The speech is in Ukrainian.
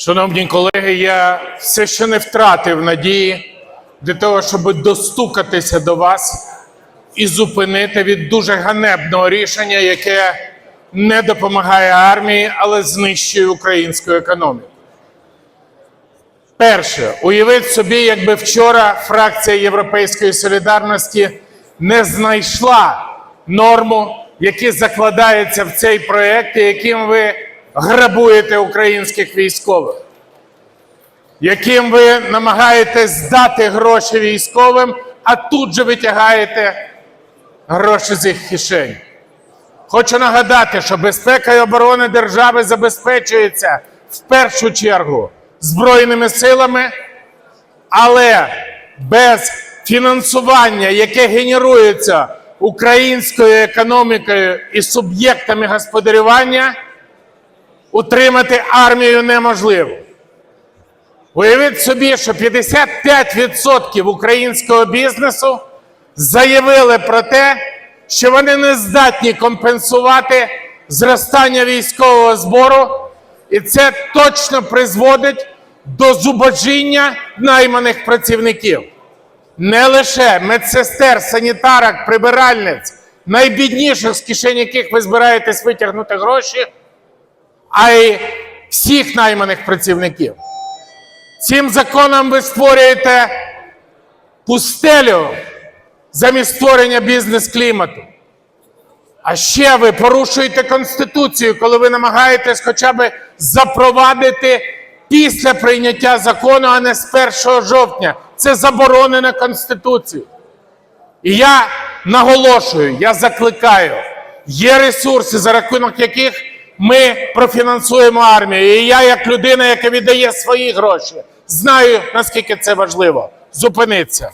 Шановні колеги, я все ще не втратив надії для того, щоб достукатися до вас і зупинити від дуже ганебного рішення, яке не допомагає армії, але знищує українську економіку. Перше, уявіть собі, якби вчора фракція Європейської солідарності не знайшла норму, яка закладається в цей проєкт, яким ви грабуєте українських військових, яким ви намагаєтесь здати гроші військовим, а тут же витягаєте гроші з їх кишень. Хочу нагадати, що безпека і оборона держави забезпечується в першу чергу Збройними силами, але без фінансування, яке генерується українською економікою і суб'єктами господарювання, утримати армію неможливо. Уявіть собі, що 55% українського бізнесу заявили про те, що вони не здатні компенсувати зростання військового збору, і це точно призводить до зубожіння найманих працівників. Не лише медсестер, санітарок, прибиральниць, найбідніших, з кишень яких ви збираєтесь витягнути гроші, а й всіх найманих працівників. Цим законом ви створюєте пустелю замість створення бізнес-клімату. А ще ви порушуєте Конституцію, коли ви намагаєтесь хоча б запровадити після прийняття закону, а не з 1 жовтня. Це заборонено Конституцією. І я наголошую, я закликаю, є ресурси, за рахунок яких ми профінансуємо армію. І я, як людина, яка віддає свої гроші, знаю, наскільки це важливо. Зупиниться.